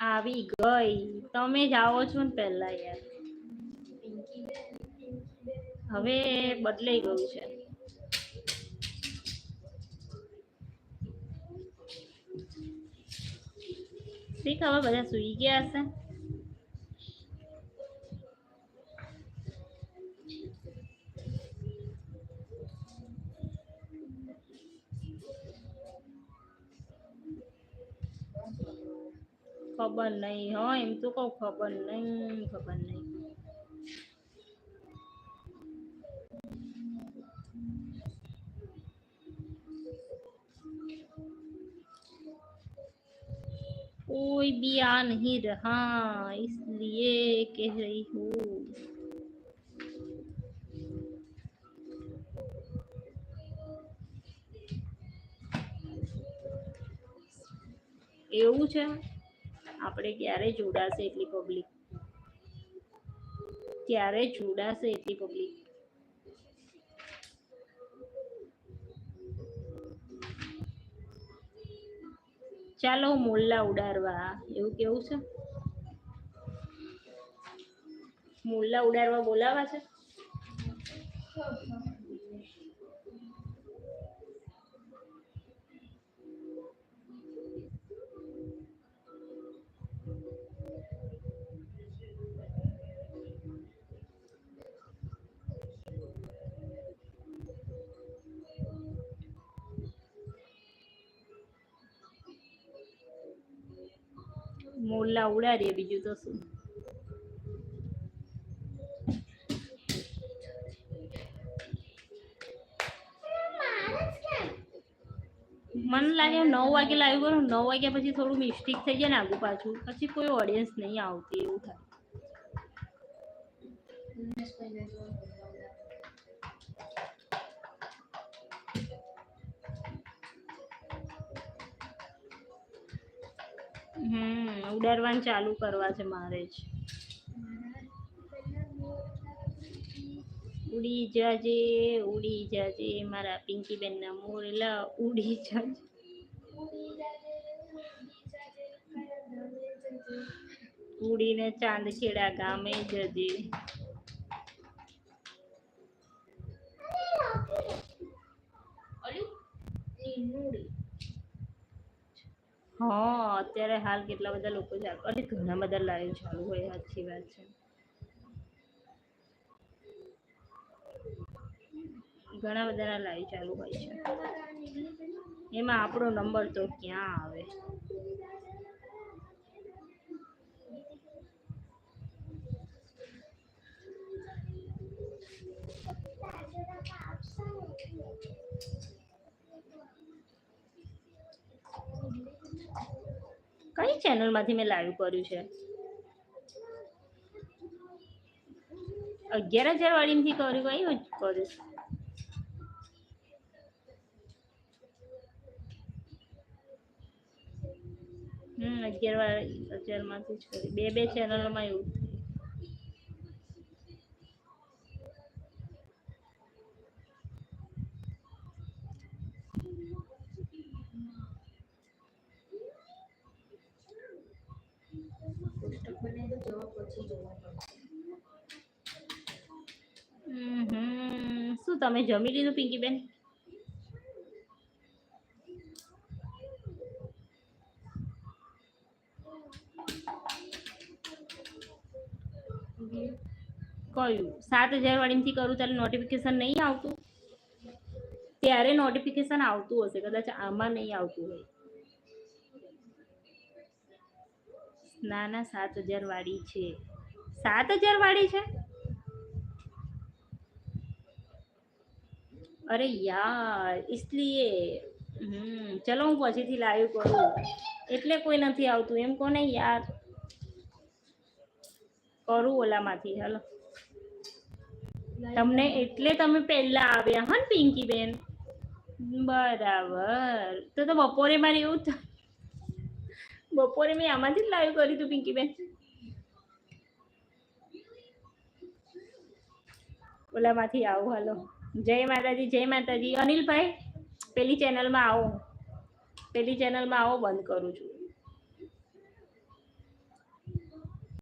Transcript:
આવી ગઈ. તમે જ આવો છો ને પહેલા યાર. હવે બદલાઈ ગયું છે. શી ખબર બધા સુઈ ગયા હશે. ખબર નહીં હો એમ તો કહું ખબર નહીં ખબર નહીં कोई भी आ नहीं रहा इसलिए कह रही हूँ એવું છે આપણે ક્યારે જોડાશે એટલી પબ્લિક ક્યારે જોડાશે એટલી પબ્લિક ચાલો મોલ્લા ઉડાડવા. એવું કેવું છે? મોલ્લા ઉડાડવા બોલાવા છે? મોલ્લા ઉડાડીએ બીજું તો શું મને લાગે નવ વાગે લાવ્યું કરો નવ વાગ્યા પછી થોડું મિસ્ટેક થઈ જાય ને આગુ પાછું. પછી કોઈ ઓડિયન્સ નહીં આવતી એવું થાય. હમ ઉડાડવાનું ચાલુ કરવા છે મારે જ. ઉડી જાજે ઉડી જાજે મારા પિંકી બેન ના મોરલા ઉડી જાજે. ઉડીને ચાંદ ખેડા ગામે જજે. હા. અત્યારે હાલ કેટલા બધા લોકો છે? અને ઘણા બધા લાઈવ ચાલુ હોય, સાચી વાત છે. ઘણા બધાના લાઈવ ચાલુ હોય છે. એમાં આપણો નંબર તો ક્યાં આવે? કઈ ચેનલમાંથી મેં લાઈવ કર્યું છે? અગિયાર હજાર વાળીમાંથી કર્યું, કઈ કર્યું હમ, અગિયાર વાળી હજારમાંથી જ કરી બે બે ચેનલોમાં એવું. શું તમે જમી લીધું પિંકી બેન કયું સાત હજાર વાળીમાંથી કરું ત્યારે નોટિફિકેશન નહીં આવતું ત્યારે નોટિફિકેશન આવતું હશે કદાચ આમાં નહીં આવતું હોય ના ના સાત હજાર વાળી છે સાત હજાર વાળી છે અરે યાર इसलिए હમ ચલો હું પછીથી લાઈવ કરું એટલે કોઈ નથી આવતું એમ કોને યાર કરું ઓલામાંથી હાલો તમને એટલે તમે પહેલા આવ્યા હા ને પિંકી બેન બરાબર તો તો બપોરે મારે એવું થ બપોરે મેં આમાંથી જ લાઈવ કર્યું હતું પિંકી બેન ઓલામાંથી આવો, હાલો. જય માતાજી જય માતાજી. અનિલભાઈ, પેલી ચેનલમાં આવો. પેલી ચેનલમાં આવો, બંધ કરું છું.